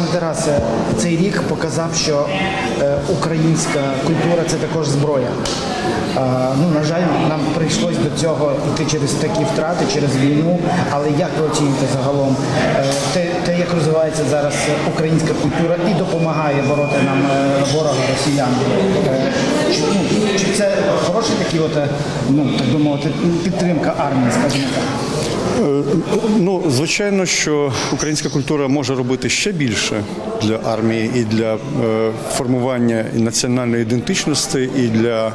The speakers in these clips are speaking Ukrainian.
Пане Тарасе, цей рік показав, що е, українська культура це також зброя. Ну, на жаль, нам прийшлось до цього йти через такі втрати, через війну. Але як ви оцінюєте загалом е, те, те, як розвивається зараз українська культура і допомагає бороти нам е, ворога росіян? Чи, ну, чи це хороший такий, от, ну так би мовити, підтримка армії, скажімо так? Ну, звичайно, що українська культура може робити ще більше для армії і для е, формування національної ідентичності, і для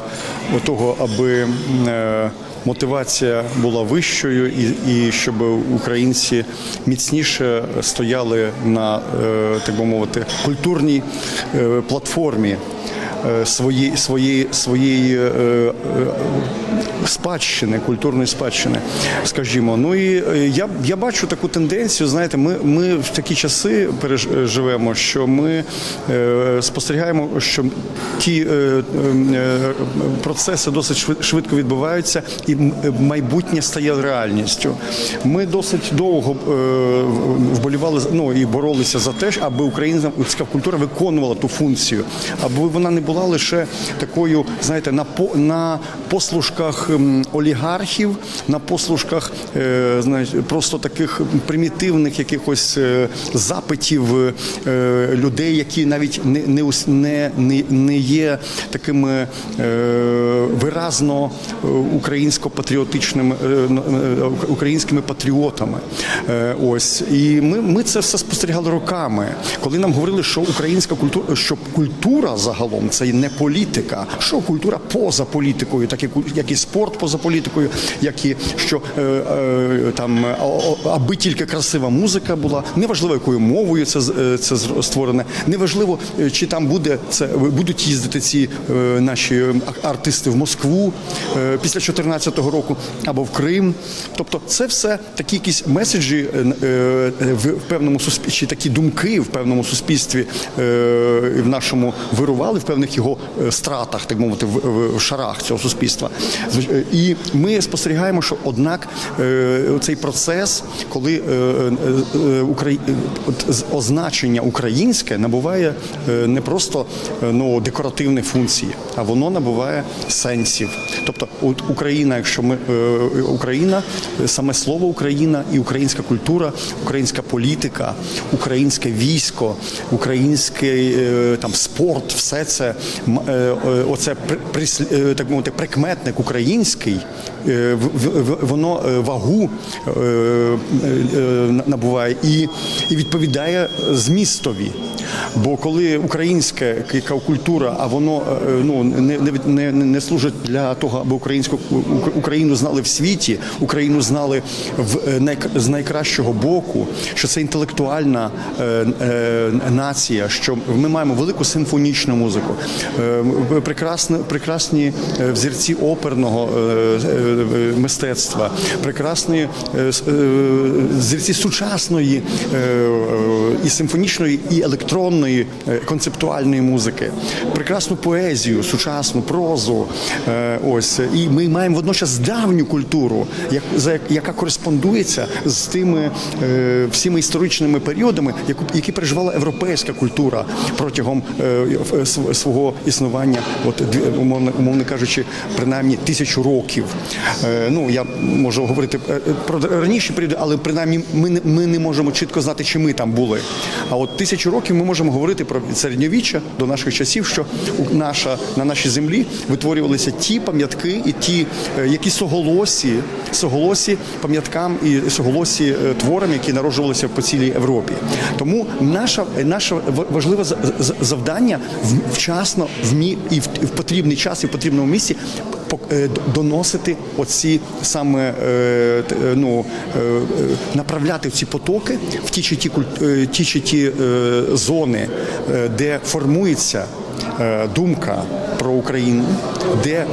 того, аби е, мотивація була вищою, і, і щоб українці міцніше стояли на е, так би мовити культурній платформі. Е, Свої, свої, своєї е, е, спадщини, культурної спадщини, скажімо. Ну і я, я бачу таку тенденцію. Знаєте, ми, ми в такі часи переживемо, що ми спостерігаємо, що ті процеси досить швид- швидко відбуваються, і майбутнє стає реальністю. Ми досить довго вболівали ну, і боролися за те, аби українська культура виконувала ту функцію, аби вона не була лише такою, знаєте, на по на послушках ем, олігархів, на послушках е, знаєте, просто таких примітивних якихось е, запитів е, людей, які навіть не, не, не, не, є такими виразно українсько-патріотичними українськими патріотами. Ось і ми, ми це все спостерігали роками, коли нам говорили, що українська культура, що культура загалом це не політика, що культура поза політикою, так як і спорт поза політикою, як і що е, е, там аби тільки красива музика була, неважливо якою мовою це е, це створене, неважливо, чи там буде це будуть їздити ці наші артисти в Москву після 2014 року або в Крим. Тобто, це все такі якісь меседжі в певному суспільстві, такі думки в певному суспільстві в нашому вирували в певних його е, стратах, так мовити, в, шарах цього суспільства. І ми спостерігаємо, що однак е, цей процес, коли е, означення українське набуває не просто ну, декоративні функції, а воно набуває сенсів. Тобто, Україна, якщо ми Україна, саме слово Україна і українська культура, українська політика, українське військо, український там спорт, все це оце при- е, так мовити, прикметник український, е, воно е, вагу е, е, е, набуває і, відповідає змістові. Бо коли українська культура, а воно е, ну не, не, не, служить для того, аби українську Ук- Україну знали в світі, Україну знали в е, з найкращого боку, що це інтелектуальна е, е, нація, що ми маємо велику симфонічну музику, е, прекрасні, прекрасні е, взірці оперного е, е, мистецтва, прекрасні е, е, взірці сучасної е, е, і симфонічної, і електронної е, концептуальної музики, прекрасну поезію, сучасну прозу. е, Ось і ми маємо водночас давню культуру, яка кореспондується з тими е, всіми історичними періодами, які переживала європейська культура протягом е, свого існування, от умовно кажучи, принаймні тисячу років. Е, Ну я можу говорити е, про раніші періоди, але принаймні ми не ми не можемо чітко знати, чи ми там були. А от тисячу років ми можемо говорити про середньовіччя до наших часів, що наша на нашій землі витворювалися ті пам'ятки і ті, е, які соголосі, соголосі пам'яткам і соголосі е, творам, які народжувалися по цілій Європі. Тому наша наше ва- важливе за- за- завдання вчасно вмі і в, потрібний час і в потрібному місці е, доносити оці саме е, е, ну е, е, направляти ці потоки в ті чи ті е, ті чи ті е, зони, е, де формується е, думка про Україну, де,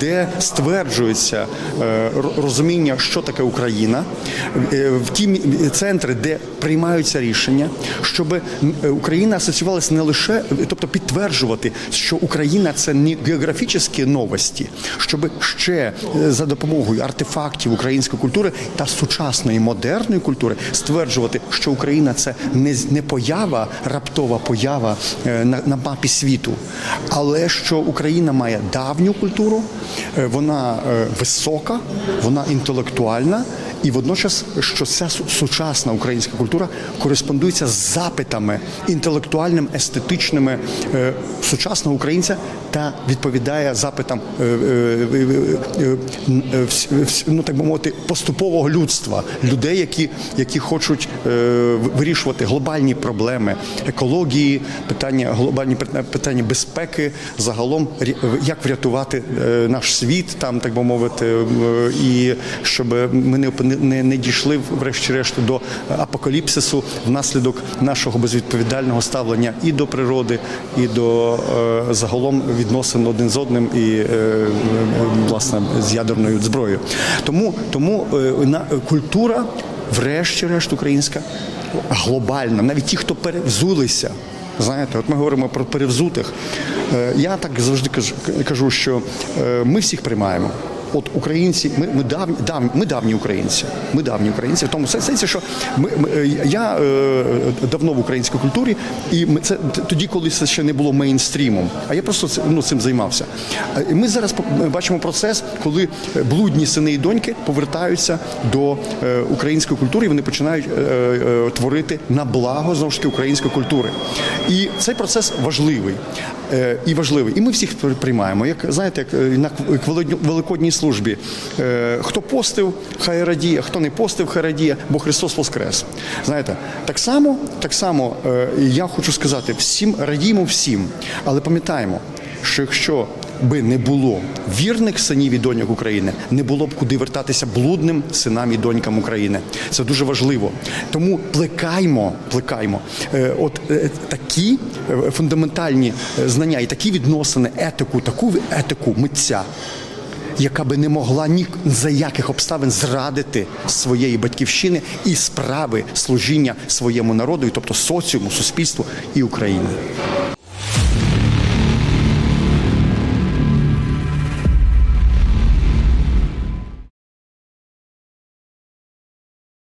де стверджується е, розуміння, що таке Україна, е, в ті центри, де приймаються рішення, щоб Україна асоціювалася не лише, тобто підтверджувати, що Україна це не географічні новості, щоб ще е, за допомогою артефактів української культури та сучасної модерної культури стверджувати, що Україна це не, не поява, раптова поява на, на мапі світу, але що Україна має давню культуру, е, вона е, висока, вона інтелектуальна. І водночас, що ця сучасна українська культура кореспондується з запитами інтелектуальним, естетичними е, сучасного українця та відповідає запитам е, е, ну так би мовити поступового людства, людей, які, які хочуть вирішувати глобальні проблеми екології, питання глобальні пит- питання безпеки, загалом як врятувати наш світ, там так би мовити, і щоб ми не опини- не, не дійшли врешті-решт до апокаліпсису внаслідок нашого безвідповідального ставлення і до природи, і до е, загалом відносин один з одним і е, е, власне з ядерною зброєю. Тому тому е, на культура, врешті-решт, українська глобальна, навіть ті, хто перевзулися. Знаєте, от ми говоримо про перевзутих. Е, Я так завжди кажу, кажу що е, ми всіх приймаємо. От українці, ми, ми давні, давні, ми давні українці. Ми давні українці. В тому сенсі, що ми, ми е, я е, давно в українській культурі, і ми це тоді, коли це ще не було мейнстрімом. А я просто ну, цим займався. Е, Ми зараз бачимо процес, коли е, блудні сини і доньки повертаються до е, української культури, і вони починають е, е, творити на благо знову ж таки української культури. І цей процес важливий. Е, і важливий. І ми всіх приймаємо. Як знаєте, як е, на великодній службі. Е, Хто постив, хай радіє, хто не постив, хай радіє, бо Христос Воскрес. Знаєте, так само, так само я хочу сказати, всім радіємо всім, але пам'ятаємо, що якщо би не було вірних синів і доньок України, не було б куди вертатися блудним синам і донькам України. Це дуже важливо. Тому плекаймо, плекаймо. Е, От е, такі е, фундаментальні знання і такі відносини, етику, таку етику митця. Яка би не могла ні за яких обставин зрадити своєї батьківщини і справи служіння своєму народу, тобто соціуму, суспільству і Україні.